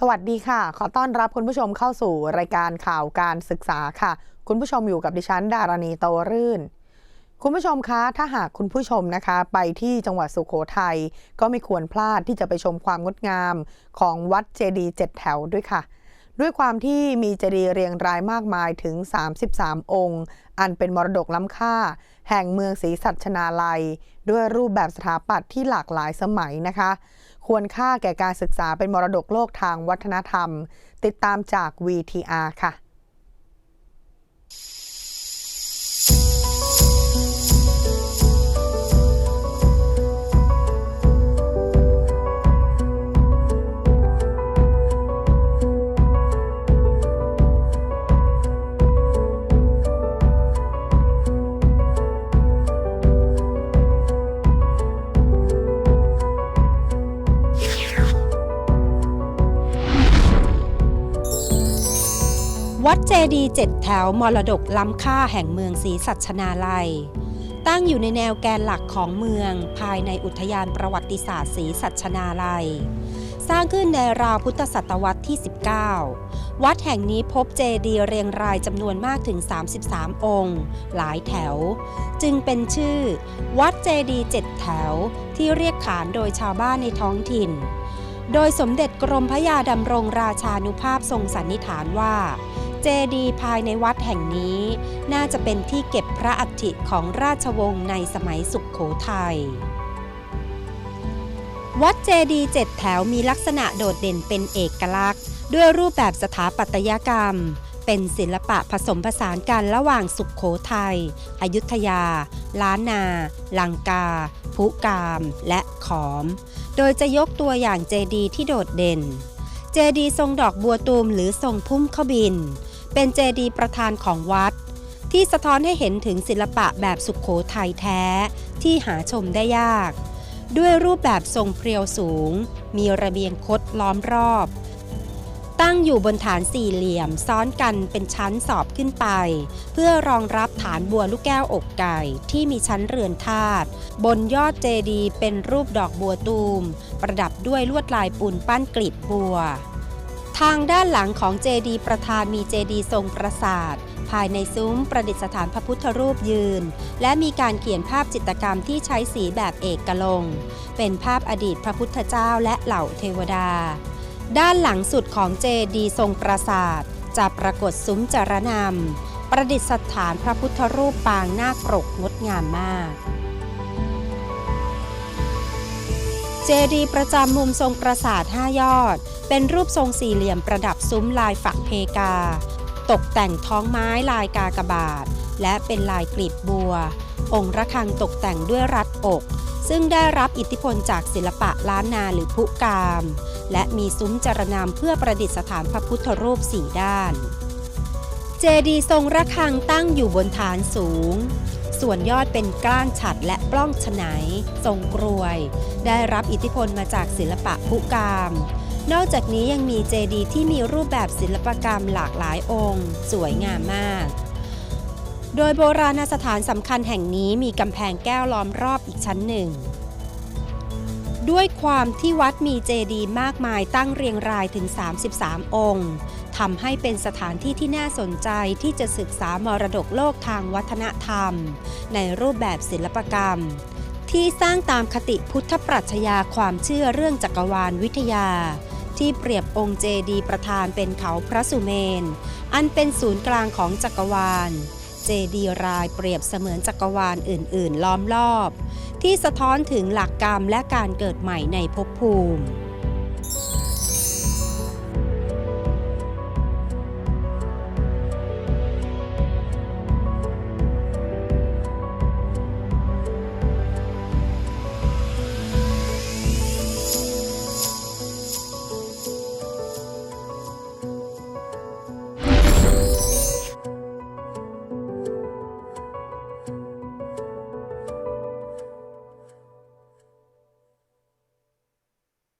สวัสดีค่ะ ขอต้อนรับคุณผู้ชมเข้าสู่รายการข่าวการศึกษาค่ะ คุณผู้ชมอยู่กับดิฉันดารณีโตรื่น คุณผู้ชมคะถ้าหากคุณผู้ชมนะคะ ไปที่จังหวัดสุขโขทัยก็ไม่ควรพลาดที่จะไปชมความงดงามของวัดเจดีย์เจ็ดแถวด้วยค่ะ ด้วยความที่มีเจดีย์เรียงรายมากมายถึง 33 องค์ อันเป็นมรดกล้ำค่า แห่งเมืองศรีสัชนาลัย ด้วยรูปแบบสถาปัตย์ที่หลากหลายสมัยนะคะ ควรค่าแก่การศึกษาเป็นมรดกโลกทางวัฒนธรรม ติดตามจาก VTR ค่ะ วัดเจดีย์เจ็ดแถวมรดกล้ำค่าแห่งเมืองศรีสัชนาลัย ตั้งอยู่ในแนวแกนหลักของเมืองภายในอุทยานประวัติศาสตร์ศรีสัชนาลัย สร้างขึ้นในราวพุทธศตวรรษที่ 19 วัดแห่งนี้พบเจดีย์เรียงรายจำนวนมากถึง 33 องค์ หลายแถว จึงเป็นชื่อ วัดเจดีย์เจ็ดแถวที่เรียกขานโดยชาวบ้านในท้องถิ่น โดยสมเด็จกรมพระยาดำรงราชานุภาพทรงสันนิษฐานว่า จดีย์ภายในวัดแห่งนี้ น่าจะเป็นที่เก็บพระอัฐิของราชวงศ์ในสมัยสุขโขทัย วัดเจดีย์เจ็ดแถวมีลักษณะโดดเด่นเป็นเอกลักษณ์ ด้วยรูปแบบสถาปัตยกรรม เป็นศิลปะผสมผสานกันระหว่างสุขโขทัย อยุธยา ล้านนา ลังกา พุกาม และขอม โดยจะยกตัวอย่างเจดีย์ที่โดดเด่นเจดีย์ทรงดอกบัวตูมหรือทรงพุ่มข้าบิน เป็นเจดีย์ประธานของวัด ที่สะท้อนให้เห็นถึงศิลปะแบบสุขโขทัยแท้ที่หาชมได้ยาก ด้วยรูปแบบทรงเพรียวสูง มีระเบียงคดล้อมรอบ ตั้งอยู่บนฐานสี่เหลี่ยมซ้อนกันเป็นชั้นสอบขึ้นไป เพื่อรองรับฐานบัวลูกแก้วอกไก่ที่มีชั้นเรือนธาตุบนยอดเจดีย์เป็นรูปดอกบัวตูม ประดับด้วยลวดลายปูนปั้นกลีบบัว ทางด้านหลังของเจดีย์ประธานมีเจดีย์ทรงปราสาท ภายในซุ้มประดิษฐานพระพุทธรูปยืน และมีการเขียนภาพจิตรกรรมที่ใช้สีแบบเอกลง เป็นภาพอดีตพระพุทธเจ้าและเหล่าเทวดา ด้านหลังสุดของเจดีย์ทรงปราสาท จะปรากฏซุ้มจารนำประดิษฐานพระพุทธรูปปางนาคปรกงดงามมาก เจดีประจำมุมทรงปราสาท5ยอด เป็นรูปทรงสี่เหลี่ยมประดับซุ้มลายฝักเพกา ตกแต่งท้องไม้ลายกากบาท และเป็นลายกลีบบัว องค์ระฆังตกแต่งด้วยรัดอก ซึ่งได้รับอิทธิพลจากศิลปะล้านนาหรือพุกาม และมีซุ้มจารนามเพื่อประดิษฐานพระพุทธรูปสี่ด้าน เจดีทรงระฆังตั้งอยู่บนฐานสูง ส่วนยอดเป็นก้านฉัดและปล้องฉไนทรงกรวย ได้รับอิทธิพลมาจากศิลปะพุกาม นอกจากนี้ยังมีเจดีย์ที่มีรูปแบบศิลปกรรมหลากหลายองค์ สวยงามมากโดยโบราณสถานสำคัญแห่งนี้มีกำแพงแก้วล้อมรอบอีกชั้นหนึ่ง ด้วยความที่วัดมีเจดีย์มากมายตั้งเรียงรายถึง 33 องค์ทำให้เป็นสถานที่ที่น่าสนใจที่จะศึกษามรดกโลกทางวัฒนธรรม ในรูปแบบศิลปกรรม ที่สร้างตามคติพุทธปรัชญาความเชื่อเรื่องจักรวาลวิทยา ที่เปรียบองค์เจดีย์ประธานเป็นเขาพระสุเมน อันเป็นศูนย์กลางของจักรวาล เจดีย์รายเปรียบเสมือนจักรวาลอื่น ๆ ล้อมรอบ ที่สะท้อนถึงหลักกรรมและการเกิดใหม่ในภพภูมิ